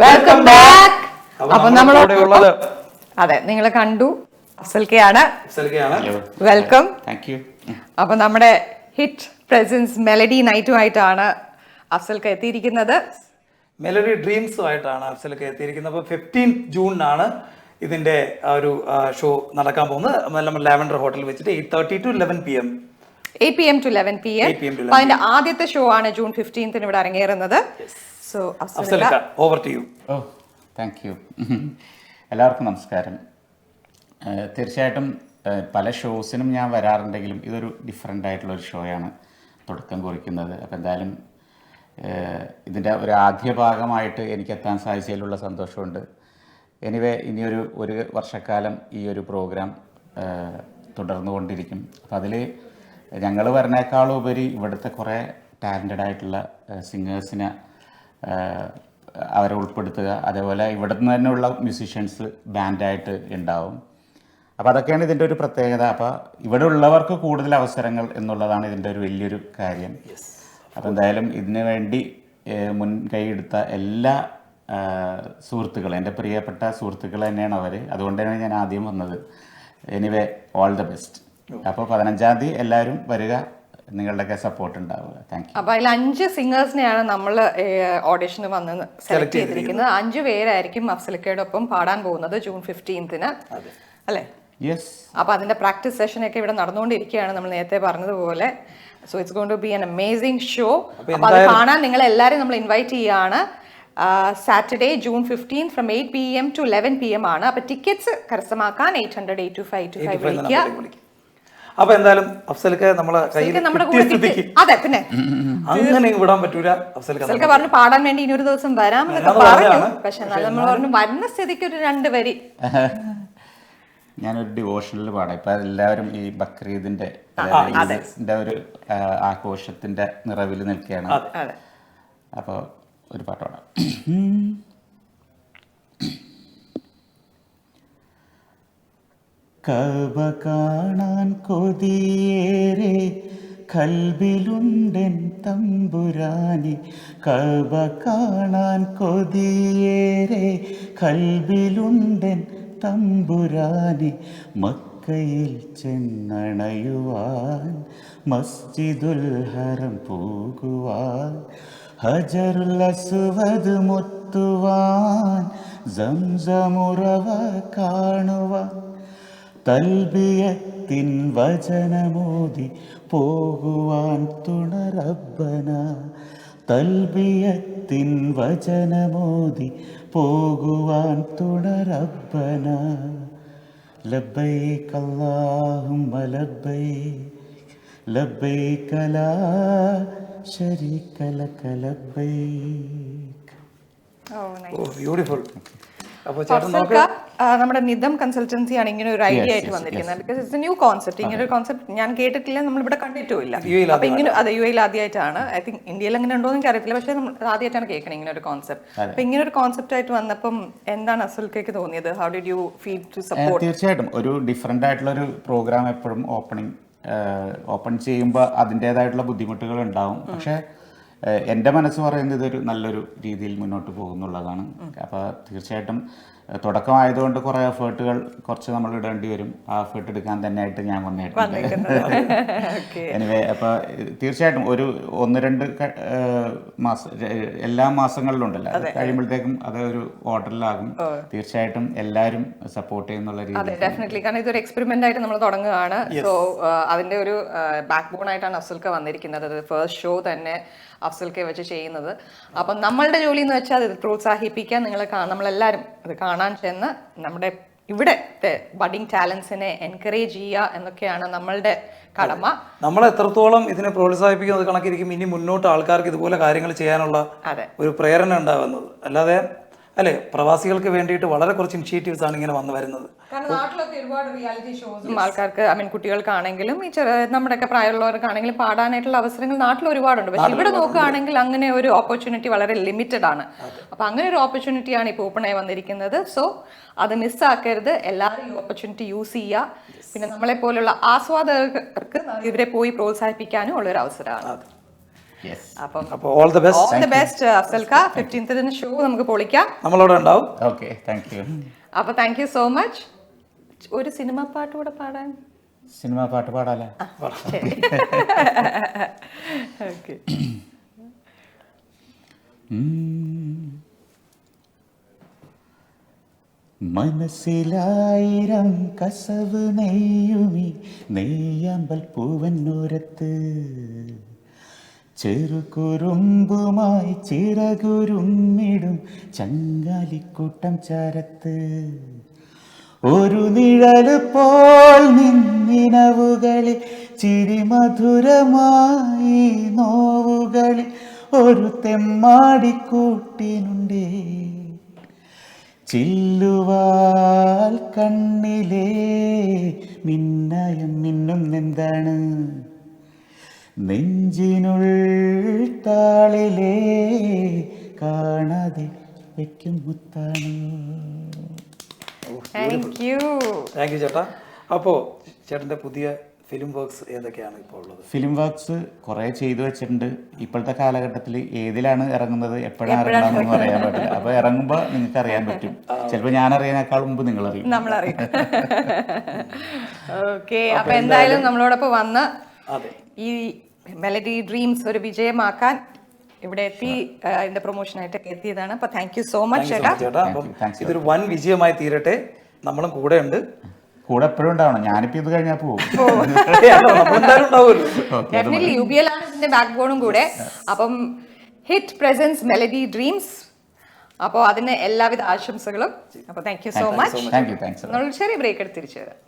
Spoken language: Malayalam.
വെൽക്കം ബാക്ക് അപ്പൊ നമ്മൾ ഉള്ളത് അതെ നിങ്ങൾ കണ്ടു. അഫ്സൽക്കയാണ്. സെൽക്കയാണ് വെൽക്കം താങ്ക് യു അപ്പൊ നമ്മുടെ ഹിറ്റ് പ്രസൻസ് മെലഡി നൈറ്റുമായിട്ടാണ് അഫ്സൽക്ക എത്തിയിരിക്കുന്നത്. മെലഡി ഡ്രീംസുമായിട്ടാണ് അഫ്സൽക്ക് എത്തിയിരിക്കുന്നത്. അപ്പോൾ ഫിഫ്റ്റീൻ ജൂണിനാണ് ഇതിന്റെ ഒരു ഷോ നടക്കാൻ പോകുന്നത്. നമ്മൾ ലാവൻഡർ ഹോട്ടലിൽ വെച്ചിട്ട് eight thirty to eleven P M eight P M to eleven P M 8 PM to അതിന്റെ ആദ്യത്തെ ഷോ ആണ് ജൂൺ ഫിഫ്റ്റീൻത്തിന് ഇവിടെ അരങ്ങേറുന്നത്. So അഫ്സലക്ക over to you oh thank you എല്ലാവർക്കും നമസ്കാരം. തീർച്ചയായിട്ടും പല ഷോസിനും ഞാൻ വരാറുണ്ടെങ്കിലും ഇതൊരു ഡിഫറെന്റ് ആയിട്ടുള്ള ഒരു ഷോയാണ് തുടക്കം കുറിക്കുന്നത്. അപ്പോൾ എന്തായാലും ഇതിന്റെ ഒരു ആദ്യ ഭാഗമായിട്ട് എനിക്ക് എത്താൻ സാധിച്ചതിലുള്ള സന്തോഷമുണ്ട്. എനിവേ ഇനിയൊരു ഒരു വർഷക്കാലം ഈ ഒരു പ്രോഗ്രാം തുടർന്നു കൊണ്ടിരിക്കും അപ്പം അതിൽ ഞങ്ങൾ ഉപരി ഇവിടുത്തെ കുറേ ടാലന്റഡ് ആയിട്ടുള്ള സിംഗേഴ്സിനെ അവരെ ഉൾപ്പെടുത്തുക. അതേപോലെ ഇവിടെ നിന്ന് തന്നെയുള്ള മ്യൂസീഷ്യൻസ് ബാൻഡായിട്ട് ഉണ്ടാവും. അപ്പോൾ അതൊക്കെയാണ് ഇതിന്റെ ഒരു പ്രത്യേകത. അപ്പോൾ ഇവിടെ ഉള്ളവർക്ക് കൂടുതൽ അവസരങ്ങൾ എന്നുള്ളതാണ് ഇതിന്റെ ഒരു വലിയൊരു കാര്യം. അപ്പോൾ എന്തായാലും ഇതിനു വേണ്ടി മുൻകൈ എടുത്ത എല്ലാ സുഹൃത്തുക്കളും എന്റെ പ്രിയപ്പെട്ട സുഹൃത്തുക്കൾ തന്നെയാണ് അവർ അതുകൊണ്ട് അതുകൊണ്ടാണ് ഞാൻ ആദ്യം വന്നത്. എനിവേ ഓൾ ദ ബെസ്റ്റ് അപ്പോൾ പതിനഞ്ചാം തീയതി എല്ലാവരും വരിക. നിങ്ങളുടെയൊക്കെ സപ്പോർട്ട് ഉണ്ടാവുക. താങ്ക് യു അപ്പൊ അതിൽ അഞ്ച് സിംഗേഴ്സിനെയാണ് നമ്മൾ ഓഡിഷന് വന്ന് സെലക്ട് ചെയ്തിരിക്കുന്നത്. അഞ്ചു പേരായിരിക്കും അഫ്സലിക്കയോടൊപ്പം പാടാൻ പോകുന്നത് ജൂൺ ഫിഫ്റ്റീൻത്തിന് അല്ലേ? യെസ് അപ്പൊ അതിന്റെ പ്രാക്ടീസ് സെഷൻ ഒക്കെ ഇവിടെ നടന്നുകൊണ്ടിരിക്കുകയാണ് നമ്മൾ നേരത്തെ പറഞ്ഞതുപോലെ. So it's gone to be an amazing show അപ്പൊ അത് കാണാൻ നിങ്ങൾ എല്ലാവരും നമ്മൾ ഇൻവൈറ്റ് ചെയ്യാണ്. Saturday June fifteen from eight P M to eleven P M ആണ്. അപ്പൊ ടിക്കറ്റ്സ് കരസ്ഥമാക്കാൻ eight hundred eight two five two five വിളിക്കുക. അപ്പൊ എന്തായാലും അഫ്സൽക്ക് നമ്മളെ കയ്യിൽ അതെ പിന്നെ. അങ്ങനെ വിടാൻ പറ്റൂല അഫ്സൽക്ക് പറഞ്ഞു പാടാൻ വേണ്ടി ഇനി ഒരു ദിവസം വരാമെന്നൊക്കെ പറഞ്ഞു. പക്ഷെ എന്നാലും നമ്മൾ പറഞ്ഞു വരുന്ന സ്ഥിതിക്ക് ഒരു രണ്ട് വരി. ഞാനൊരു ഡിവോഷനിൽ പാടാം. ഇപ്പൊ എല്ലാവരും ഈ ബക്രീദിന്റെ ഒരു ആഘോഷത്തിന്റെ നിറവിൽ നിൽക്കുകയാണ്. അതെ. അപ്പോൾ ഒരു പാട്ട് പാടാം. കബ കാണാൻ കൊതിയേറെ കൽബിലുണ്ടൻ തമ്പുരാനി. കബ കാണാൻ കൊതിയേറെ കൽബിലുണ്ടൻ തമ്പുരാനി. മക്കയിൽ ചെന്നണയുവാൻ മസ്ജിദുൽ ഹറം പോകുവാൻ ഹജറുൽ അസ്വദ് മുത്തുവാൻ സംസമുറവ കാണുവാൻ തൽബിയത്തിൻ വചനമോതി പോകുവാൻ തുണറബ്ബന തൽബിയത്തിൻ വചനമോതി പോകുവാൻ തുണറബ്ബന ലബൈ കല്ലാഹും ലബ്ബൈക ലബൈ കലാ ശരി കല കലബൈ. ഓ ബ്യൂട്ടിഫുൾ. നമ്മുടെ നിതം കൺസൾട്ടൻസി ആണ് ഇങ്ങനെ ഒരു ഐഡിയ ആയിട്ട് വന്നിരിക്കുന്നത്. ബിക്കോസ് ഇറ്റ്സ് ന്യൂ കോൺസെപ്റ്റ് ഇങ്ങനെ ഒരു കോൺസെപ്റ്റ് ഞാൻ കേട്ടിട്ടില്ല നമ്മൾ ഇവിടെ കണ്ടിട്ടുമില്ല അപ്പൊ ഇങ്ങനെ അതെ യു എയിൽ ആദ്യമായിട്ടാണ്. ഐ തിങ്ക് ഇന്ത്യയിൽ അങ്ങനെ ഉണ്ടോ എന്ന് അറിയത്തില്ല പക്ഷേ നമ്മൾ ആദ്യമായിട്ടാണ് കേൾക്കണത് ഇങ്ങനെ ഒരു കോൺസെപ്റ്റ് അപ്പൊ ഇങ്ങനെ ഒരു കോൺസെപ്റ്റ് ആയിട്ട് വന്നപ്പം എന്താണ് അസുൽക്കയ്ക്ക് തോന്നിയത്? How did you feel to support തീർച്ചയായിട്ടും. ഒരു ഡിഫറെന്റ് ആയിട്ടുള്ള ഒരു പ്രോഗ്രാം എപ്പോഴും ഓപ്പണിംഗ് ഓപ്പൺ ചെയ്യുമ്പോൾ അതിന്റെതായിട്ടുള്ള ബുദ്ധിമുട്ടുകൾ ഉണ്ടാവും. പക്ഷേ എന്റെ മനസ്സ് പറയുന്നത് ഇതൊരു നല്ലൊരു രീതിയിൽ മുന്നോട്ട് പോകുന്നുള്ളതാണ് അപ്പോൾ തീർച്ചയായിട്ടും തുടക്കമായതുകൊണ്ട് കുറേ എഫേർട്ടുകൾ കുറച്ച് നമ്മൾ ഇടേണ്ടി വരും. ആ എഫേർട്ട് എടുക്കാൻ തന്നെ ആയിട്ട് ഞാൻ വന്നിട്ടുണ്ട്. എനിവേ അപ്പോൾ തീർച്ചയായിട്ടും ഒരു ഒന്ന് രണ്ട് മാസം എല്ലാ മാസങ്ങളിലും ഉണ്ടല്ലോ. അത് കഴിയുമ്പോഴത്തേക്കും അത് ഒരു ഓർഡറിലാകും. തീർച്ചയായിട്ടും എല്ലാവരും സപ്പോർട്ട് ചെയ്യുന്നുള്ള അതെ രീതിയിൽ. ഡെഫിനറ്റ്ലി കാരണം ഇതൊരു എക്സ്പെരിമെന്റ് ആയിട്ട് നമ്മൾ തുടങ്ങുകയാണ്. സോ അതിന്റെ ഒരു ബാക്ക് ബോൺ ആയിട്ടാണ് അഫ്സൽക്ക വന്നിരിക്കുന്നത്. അത് ഫസ്റ്റ് ഷോ തന്നെ അഫ്സൽക്കെ വെച്ച് ചെയ്യുന്നത്. അപ്പം നമ്മളുടെ ജോലി എന്ന് വെച്ചാൽ ഇത് പ്രോത്സാഹിപ്പിക്കാൻ നിങ്ങളെ നമ്മളെല്ലാവരും അത് കാണാൻ ചെന്ന് നമ്മുടെ ഇവിടെ ബഡിങ് ടാലൻസിനെ എൻകറേജ് ചെയ്യുക എന്നൊക്കെയാണ് നമ്മളുടെ കടമ. നമ്മൾ എത്രത്തോളം ഇതിനെ പ്രോത്സാഹിപ്പിക്കുന്നത് കണക്കിരിക്കും ഇനി മുന്നോട്ട് ആൾക്കാർക്ക് ഇതുപോലെ കാര്യങ്ങൾ ചെയ്യാനുള്ള ഒരു പ്രേരണ ഉണ്ടാകുന്നത്. അല്ലാതെ അല്ലെ? പ്രവാസികൾക്ക് വേണ്ടിയിട്ട് വളരെ കുറച്ച് ഇനിഷ്യേറ്റീവ്സ് ആണ് ഇങ്ങനെ വന്നു വരുന്നത്. കാരണം നാട്ടിലൊക്കെ ഒരുപാട് റിയാലിറ്റി ഷോസ് ആൾക്കാർക്ക് ഐ മീൻ കുട്ടികൾക്കാണെങ്കിലും ഈ ചെറിയ നമ്മുടെയൊക്കെ പ്രായമുള്ളവർക്കാണെങ്കിലും പാടാനായിട്ടുള്ള അവസരങ്ങൾ നാട്ടിൽ ഒരുപാടുണ്ട്. പക്ഷെ ഇവിടെ നോക്കുകയാണെങ്കിൽ അങ്ങനെ ഒരു ഓപ്പർച്യൂണിറ്റി വളരെ ലിമിറ്റഡ് ആണ്. അപ്പൊ അങ്ങനെ ഒരു ഓപ്പർച്യൂണിറ്റിയാണ് ഇപ്പോൾ ഓപ്പൺ ആയി വന്നിരിക്കുന്നത്. സോ അത് മിസ്സാക്കരുത് എല്ലാവരും ഈ ഓപ്പർച്യൂണിറ്റി യൂസ് ചെയ്യുക. പിന്നെ നമ്മളെ പോലുള്ള ആസ്വാദകർക്ക് ഇവരെ പോയി പ്രോത്സാഹിപ്പിക്കാനും ഉള്ളൊരു അവസരമാണ്. അപ്പം അപ്പോൾ all the best all the best അഫ്സൽക്ക. ഫിഫ്റ്റീൻത്തിന് ഷോ നമുക്ക് പൊളിക്കാം. നമ്മളവിടെ ഉണ്ടാവും. ഓക്കെ താങ്ക് യു അപ്പൊ താങ്ക് യു സോ മച്ച് ഒരു സിനിമ പാട്ട് കൂടെ പാടാൻ. സിനിമ പാട്ട് പാടാലേ ഓക്കെ മനസ്സിലായിരം കസവ് നെയ്യുമി നെയ്യാമ്പൽ പൂവന്നൂരത്ത്. ചെറുകുറുമ്പുമായി ചിറകുരുമ്മിടും ചങ്ങാലിക്കൂട്ടം ചരത്ത്. ഒരു നിഴൽ പോൽ നിന്നിനവുകളിൽ ചിരിമധുരമായി നോവുകളിൽ ഒരു തെമ്മാടിക്കൂട്ടിനുണ്ടേ. ചില്ലുവാൽ കണ്ണിലേ മിന്നയം മിന്നുന്നെന്താണ് നെഞ്ചിനുൾ താളിലേ കാണാതെ വെക്കും മുത്താണ്? താങ്ക് യു താങ്ക് യു ചേട്ടാ. അപ്പോൾ ചേട്ടന്റെ പുതിയ ഫിലിം വർക്ക്സ് ഏതൊക്കെയാണ് ഇപ്പോൾ ഉള്ളത്? ഫിലിം വർക്ക്സ് കുറെ ചെയ്തു വെച്ചിട്ടുണ്ട്. ഇപ്പോഴത്തെ കാലഘട്ടത്തിൽ ഏതിലാണ് ഇറങ്ങുന്നത് എപ്പോഴാണ് ഇറങ്ങണമെന്ന് പറയാൻ പറ്റില്ല. അപ്പൊ ഇറങ്ങുമ്പോൾ നിങ്ങൾക്ക് അറിയാൻ പറ്റും ചിലപ്പോൾ ഞാൻ അറിയാനേക്കാൾ മുമ്പ് നിങ്ങൾ അറിയും ഓക്കെ അപ്പൊ എന്തായാലും നമ്മളോടൊപ്പം വന്ന് അതെ. ഈ മെലഡി ഡ്രീംസ് ഒരു വിജയമാക്കാൻ ഇവിടെ എത്തി അതിന്റെ പ്രൊമോഷനായിട്ട് എത്തിയതാണ്. അപ്പൊ താങ്ക് യു സോ മച്ച് ചേട്ടാ. ചേട്ടാ. അപ്പം thanks, ഇതൊരു വൻ വിജയമായി തീരട്ടെ. നമ്മളും കൂടെ ഉണ്ട്. കൂടെ എപ്പോഴും ഉണ്ടാവണം. ഞാനിപ്പോ ഇത് കഴിഞ്ഞാൽ പോകും ഡെഫിനറ്റ്ലി യു ബി എൽ ആണ് ഇതിന്റെ ബാക്ക് ബോണും കൂടെ അപ്പം ഹിറ്റ് പ്രസൻസ് മെലഡി ഡ്രീംസ് അപ്പോൾ അതിന് എല്ലാവിധ ആശംസകളും. അപ്പോൾ താങ്ക് യു സോ മച്ച് ചെറിയ ബ്രേക്ക് എടുത്ത് തിരിച്ചു വരാം.